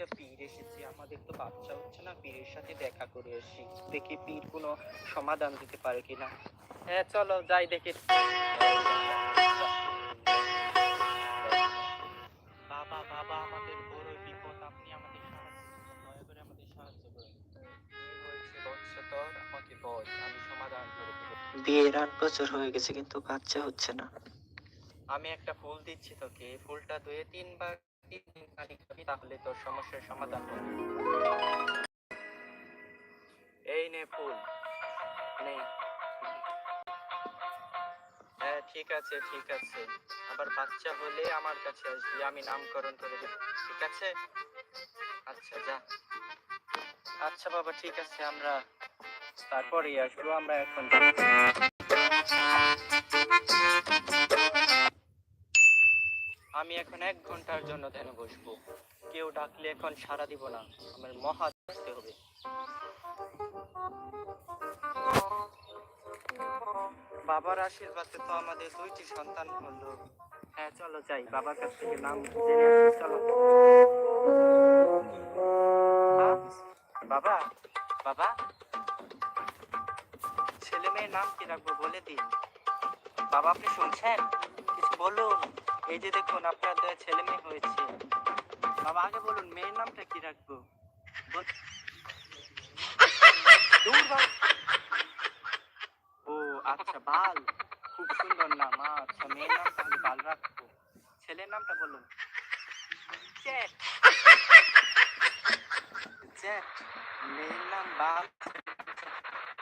একটা পীর এসেছে। আমাদের তো বাচ্চা হচ্ছে না পীরের সাথে দেখা করে আসি। দেখি পীর কোনো সমাধান দিতে পারে কিনা। হ্যাঁ চলো যাই দেখি। বাবা বাবা আমাদের বড় বিপদ আপনি আমাদের সাহায্য দয়া করে আমাদের সাহায্য করুন। আমাকে বল আমি সমাধান করে বিয়ের আট বছর হয়ে গেছে কিন্তু বাচ্চা হচ্ছে না। আমি একটা ফুল দিচ্ছি তোকে। ফুলটা ধুয়ে তিনবার তাহলে তোর সমস্যার সমাধান হবে এই নে ফুল। হ্যাঁ ঠিক আছে ঠিক আছে। আবার বাচ্চা হলে আমার কাছে আসবি, আমি নামকরণ করে দেব, ঠিক আছে? আচ্ছা যা। আচ্ছা বাবা, ঠিক আছে, আমরা তারপরেই আসব, আমরা এখন আমি এখন এক ঘণ্টার জন্য ধ্যানে বসবো। কেউ ডাকলে এখন সাড়া দিব না। আমার মহা আসতে হবে। বাবার আশীর্বাদে তো আমাদের দুইটি সন্তান হলো। হ্যাঁ চলো যাই। বাবার কাছ থেকে নাম চলো? বাবা বাবা। ছেলে মেয়ের নাম কি রাখব বলে দিন? বাবা, আপনি শুনছেন? কিছু বলুন। এই যে দেখুন আপনার ছেলে মেয়ে হয়েছে। বাবা, আগে বলুন, মেয়ের নামটা কি রাখব। ও আচ্ছা বাল। খুব সুন্দর নাম। আচ্ছা মেয়ের নাম তাহলে বাল রাখব। ছেলের নামটা বলুন। জ্যাট মেয়ের নাম বাল।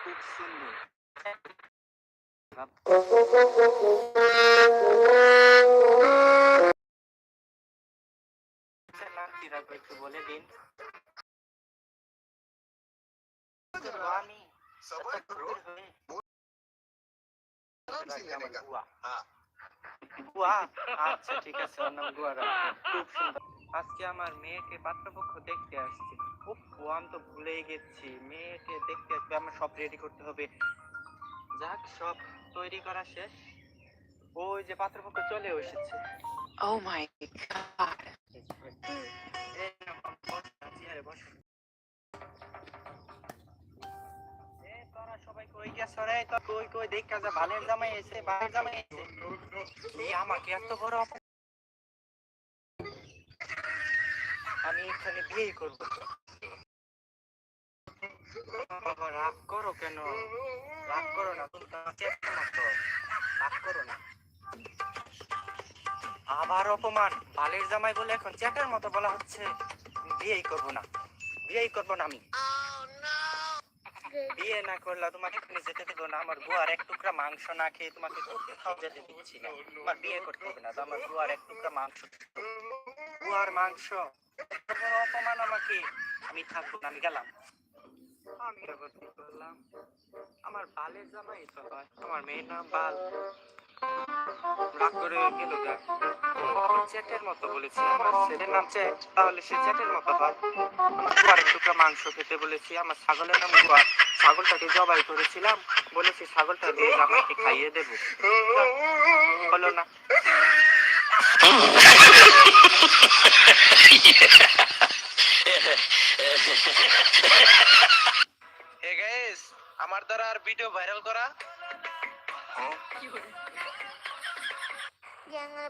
খুব সুন্দর। একটু বলে দিন। আমি আচ্ছা, হয়ে-? আচ্ছা ঠিক আছে ওর নাম বুয়া খুব সুন্দর। আজকে আমার মেয়েকে পাত্রপক্ষ দেখতে আসছে। ও আমি তো ভুলেই গেছি। মেয়েকে দেখতে আসবে আমার সব রেডি করতে হবে। যাক সব তৈরি করা শেষ। ওই যে পাত্রপক্ষ চলে এসেছে। Oh. জামাই এসে, জামাই এসে। আমাকে এত বড় আমি এখানে বিয়েই বাবা রাগ করো কেন? রাগ করো না তুমি রাগ করো না। আবার অপমান। বালের জামাই বলে এখন চ্যাটার মতো বলা হচ্ছে। বিয়েই করব না। বিয়েই করব না আমি। বিয়ে না করলে তোমাকে এখানে যেতে দেবো না। আমার বুয়ার এক টুকরা মাংস না খেয়ে তোমাকে কোথাও যেতে দিচ্ছি না। আমার বিয়ে করতে হবে না তো, আমার বুয়ার এক টুকরা মাংস। বুয়ার মাংস অপমান আমাকে। আমি থাকব আমি গেলাম। আমি করলাম আমার বালের জামাই তো হয় আমার মেয়ের নাম বাল। আমার ছেলের নাম চ্যাট, তাহলে সে চ্যাটের মতো হয়। আমার গুয়ার টুকরা মাংস খেতে বলেছি, আমার ছাগলের নাম গুয়া ছাগলটাকে জবাই করেছিলাম। বলেছি ছাগলটা দিয়ে আমাকে খাইয়ে দেবো। হলো না। গাইস আমার দ্বারা আর ভিডিও ভাইরাল করা? Jangan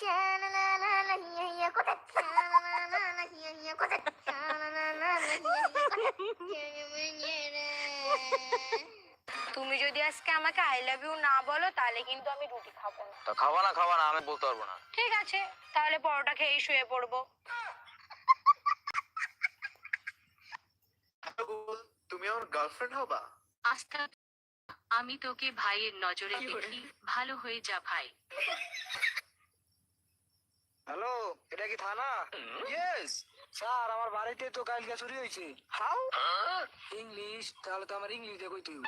তুমি যদি আজকে আমাকে আই লাভ ইউ না বলো তাহলে কিন্তু আমি রুটি খাব না। তো খাওয়া না খাওয়া না আমি বলতে পারব না। ঠিক আছে তাহলে পরোটা খেয়েই শুয়ে পড়ব। তুমি আমার গার্লফ্রেন্ড হবা? আস্থা আমি তোকে ভাইয়ের নজরে দেখি। ভালো হয়ে যা ভাই। কি থানা? ইয়েস স্যার আমার বাড়িতে তো কালকে চুরি হয়েছে। হাউ? ইংলিশ তাহলে তো আমার ইংলিশ দেখই তুই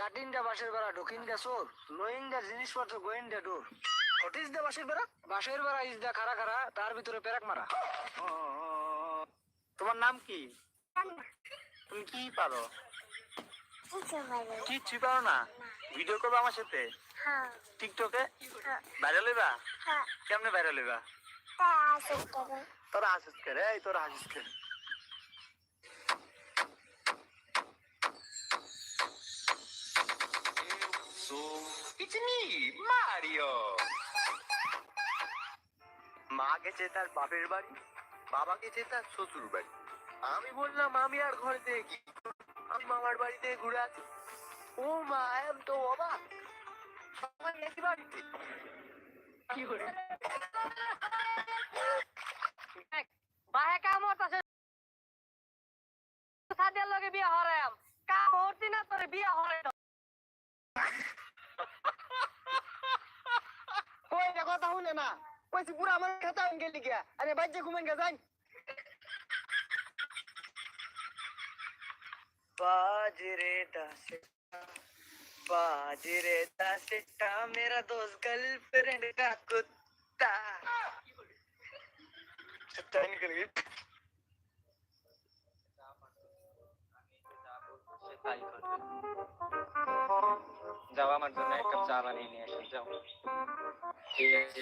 কাটিং দা বাসের বেড়া ঢোকিং দা সোর লোয়িং দা জিনিসপত্র going the door. What is the বাসের বেড়া? বাসের বেড়া ইজ দা খারা খারা তার ভিতরে পেরাক মারা। তোমার নাম কি? তুমি কি পারো। কিচ্ছু পারো না? ভিডিও করবে আমার সাথে? হ্যাঁ। টিকটকে? হ্যাঁ। ভাইরাল হইবা? হ্যাঁ। কেমনে ভাইরাল হইবা? তোরা হাসিস করে এই তোরা হাসিস করে It's me, Mario. মা গেছে তার বাপের বাড়ি বাবা গেছে তার শ্বশুর বাড়ি। আমি বললাম আমি আর ঘরে থেকে কি আমি মামার বাড়ি থেকে ঘুরে আছি ও মা এম তো অবাক। সবাই একই বাড়িতে? কি করে? বাহে কাম হতাছে সাদিয়ার লগে বিয়া হরাম কাম হরতি না তোরে বিয়া হরে কই এটা কথা শুনে না কইছি পুরো আমার খাতা গেলি গিয়া আরে বাইজে ঘুমেন গে যাই बाजरे दासिटा बाजरे दासिटा मेरा दोस्त गर्लफ्रेंड का कुत्ता सच्चाई निकल गई তাই করবে। যাও আমার জন্য এক কাপ চা বানিয়ে নিয়ে এসো যাও ঠিক আছে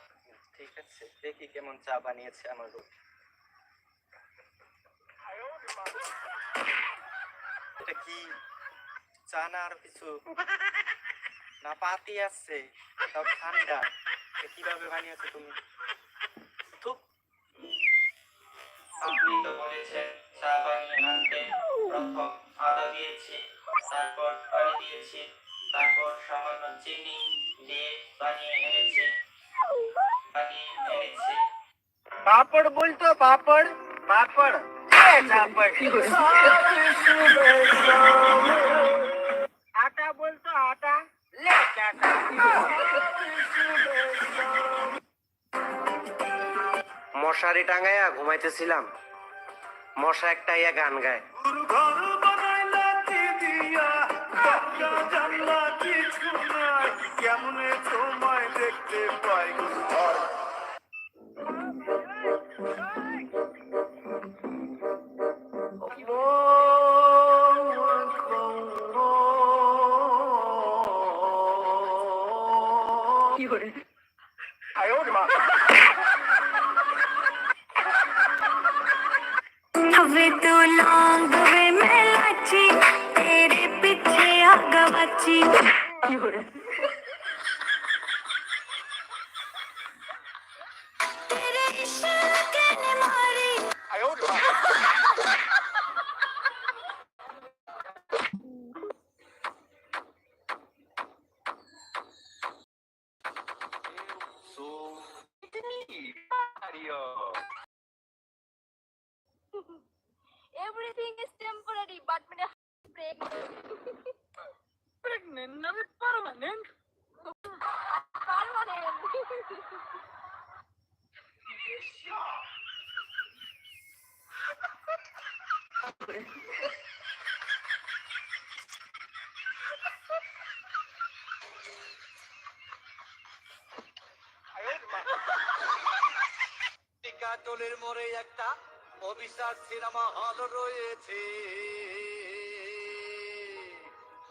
আছে দেখি কেমন চা বানিয়েছে আমার এটা কি? চা না আর কিছু? না, পাতি তাও ঠান্ডা। কীভাবে বানিয়েছো তুমি? তারপর পানি দিয়েছি, তারপর সামান্য চিনি দিয়ে বানিয়ে এনেছি। পাপড় বলতো পাপড় আটা বলতো আটা মশারি টাঙ্গাইয়া ঘুমাইতেছিলাম মশা একটা ইয়া গান গায় কেমন সময় দেখতে পাই हवे तू लौंग वे मैं लाची तेरे पीछे आ गवाची warrior. Everything is temporary, but when I'm pregnant. pregnant? Not permanent? permanent. Sure. মোড়ে একটা অভিশাপ সিনেমা হল রয়েছে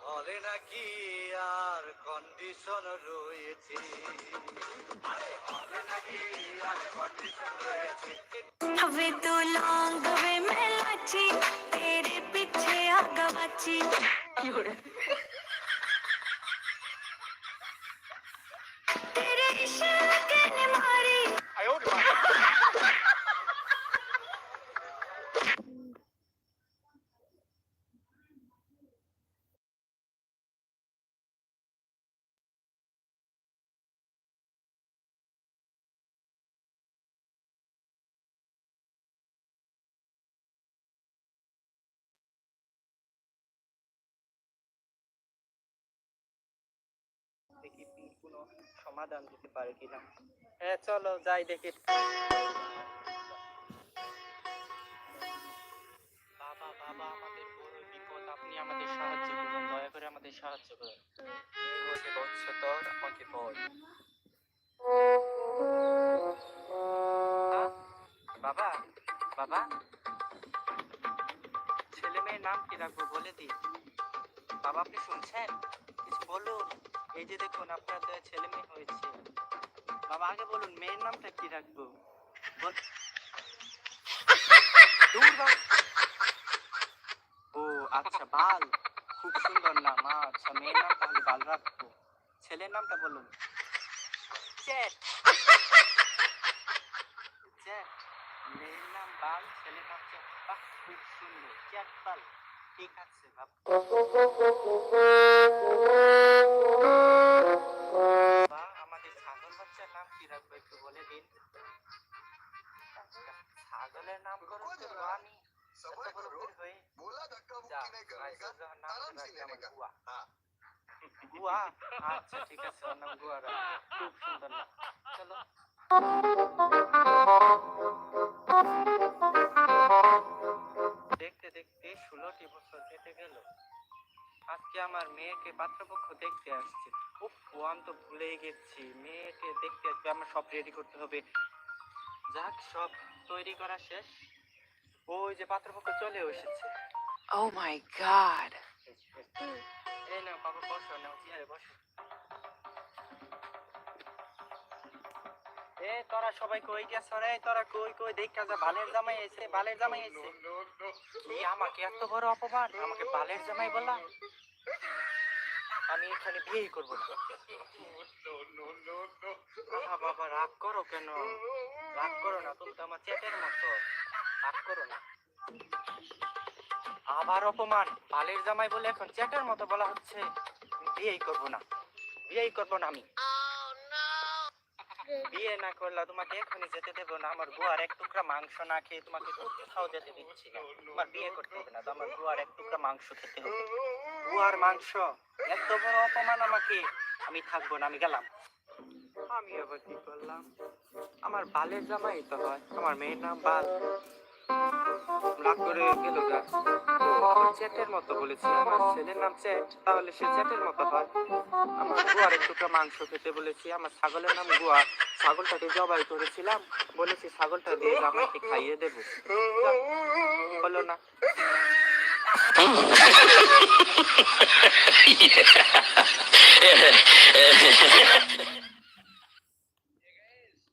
হলে নাকি আর কন্ডিশন রয়েছে হলে নাকি আর কন্ডিশন রয়েছে हवे तू लौंग वे मैं लाची तेरे पीछे आ সমাধান দিতে পারে কিনা। হ্যাঁ চলো যাই দেখি। বাবা বাবা আমাদের বড় বিপদ আপনি আমাদের সাহায্য করুন দয়া করে আমাদের সাহায্য করুন। আমাকে বল বাবা বাবা। ছেলে মেয়ের নাম কি রাখব বলে দিন বাবা আপনি শুনছেন? কিছু বলুন। এই যে দেখুন আপনাদের ছেলে মেয়ে হয়েছে। বাবা আগে বলুন মেয়ের নামটা কি রাখব। ও আচ্ছা বাল। খুব সুন্দর নাম। আচ্ছা মেয়ের নাম তাহলে বাল রাখব। ছেলের নামটা বলুন। মেয়ের নাম বাল ছেলের নাম খুব সুন্দর। চ্যাট বাল। ঠিক আছে বাবা, আমার মেয়েকে পাত্রপক্ষ দেখতে আসছে। উফ ও আমি তো ভুলেই গেছি। মেয়েকে দেখতে আসবে আমার সব রেডি করতে হবে। যাক সব তৈরি করা শেষ। ওই যে পাত্রপক্ষ চলে এসেছে। Oh my god. এই নাও বাবা বসো নাও চেয়ারে বসো। এ তোরা সবাই কই গেছ রে? তোরা কই কই? দেখ কাজা বালের জামাই এসে বালের জামাই এসে কি আমাকে এত বড় অপমান? আমাকে বালের জামাই বলা আমি এখানে বিয়েই করব বাবা, রাগ করো কেন? রাগ করো না, তুমি তো আমার চেটের মতো। রাগ করো না। আবার অপমান। বালের জামাই বলে এখন চেটের মতো বলা হচ্ছে। বিয়েই করব না। বিয়েই করব না আমি। বিয়ে না করলে তোমাকে এখনই যেতে দেবো না। আমার গুয়ার এক টুকরা মাংস না খেয়ে তোমাকে কোথাও যেতে দিচ্ছি না। তোমার বিয়ে করতে হবে না তো আমার গুয়ার এক টুকরা মাংস খেতে হবে। গুয়ার মাংস। এত বড় অপমান আমাকে। আমি থাকব না, আমি গেলাম। আমি আবার কি করলাম? আমার বালের জামাই তো হয় আমার মেয়ের নাম বাল। চ্যাটের মতো বলেছি, আমার ছেলের নাম তাহলে চ্যাটের মতো হয়। আমার গুয়ার একটু মাংস খেতে বলেছি, আমার ছাগলের নাম জবাই করেছিলাম, বলেছি ছাগলটা দিয়ে খাইয়ে দেবো। হলো না। yeah.